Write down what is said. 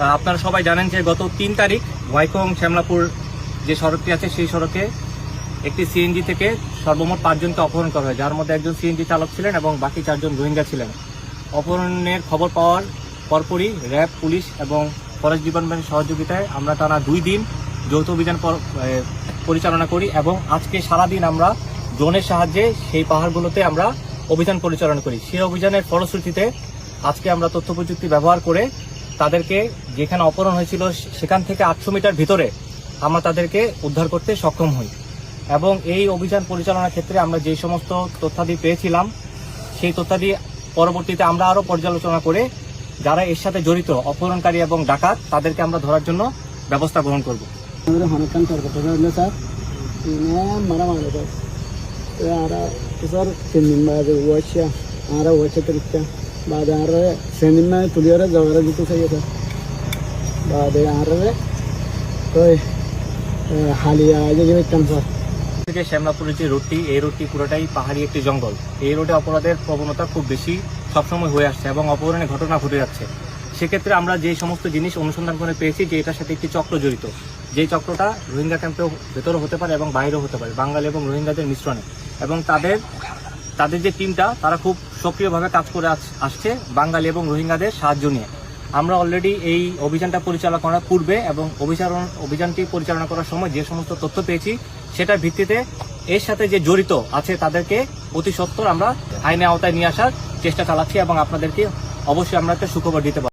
আপনারা সবাই জানেন যে গত তিন তারিখ ওয়াইকং শ্যামলাপুর যে সড়কটি আছে, সেই সড়কে একটি সিএনজি থেকে সর্বমোট পাঁচজনকে অপহরণ করা হয়। যার মধ্যে একজন সিএনজি চালক ছিলেন এবং বাকি চারজন রোহিঙ্গা ছিলেন। অপহরণের খবর পাওয়ার পরপরই র্যাব, পুলিশ এবং ফরেস্ট ডিপার্টমেন্টের সহযোগিতায় আমরা টানা দুই দিন যৌথ অভিযান পর- পরিচালনা করি এবং আজকে সারাদিন আমরা ড্রোনের সাহায্যে সেই পাহাড়গুলোতে আমরা অভিযান পরিচালনা করি। সেই অভিযানের ফলশ্রুতিতে আজকে আমরা তথ্য প্রযুক্তি ব্যবহার করে তাদেরকে যেখানে অপহরণ হয়েছিল সেখান থেকে আটশো মিটার ভিতরে আমরা তাদেরকে উদ্ধার করতে সক্ষম হই। এবং এই অভিযান পরিচালনার ক্ষেত্রে আমরা যে সমস্ত তথ্যাদি পেয়েছিলাম, সেই তথ্যাদি পরবর্তীতে আমরা আরও পর্যালোচনা করে যারা এর সাথে জড়িত, অপহরণকারী এবং ডাকাত, তাদেরকে আমরা ধরার জন্য ব্যবস্থা গ্রহণ করব। ഒരു بعد عرة سنين توليرة زوارة جيتو سيدة بعد عرة طيب হালিয়া যেগুলো ক্যান্সার থেকে শ্যামলাপুরের যে রোডটি এই রোডটি পুরোটাই পাহাড়ি একটি জঙ্গল এই রোডে অপরাধের প্রবণতা খুব বেশি সবসময় হয়ে আসছে এবং অপহরণের ঘটনা ঘটে যাচ্ছে। সেক্ষেত্রে আমরা যে সমস্ত জিনিস অনুসন্ধান করে পেয়েছি, যে এটার সাথে একটি চক্র জড়িত। যে চক্রটা রোহিঙ্গা ক্যাম্পের ভেতরে হতে পারে এবং বাইরেও হতে পারে। বাঙালি এবং রোহিঙ্গাদের মিশ্রণে। এবং তাদের তাদের যে টিমটা তারা খুব সক্রিয়ভাবে কাজ করে আস- আসছে, বাঙালি এবং রোহিঙ্গাদের সাহায্য নিয়ে। আমরা অলরেডি এই অভিযানটা পরিচালনা করার পূর্বে এবং অভিচারণ, অভিযানটি পরিচালনা করার সময় যে সমস্ত তথ্য পেয়েছি, সেটার ভিত্তিতে এর সাথে যে জড়িত আছে তাদেরকে অতি সত্বর আমরা আইনে আওতায় নিয়ে আসার চেষ্টা চালাচ্ছি এবং আপনাদেরকে অবশ্যই আমরা একটা সুখবর দিতে পারব।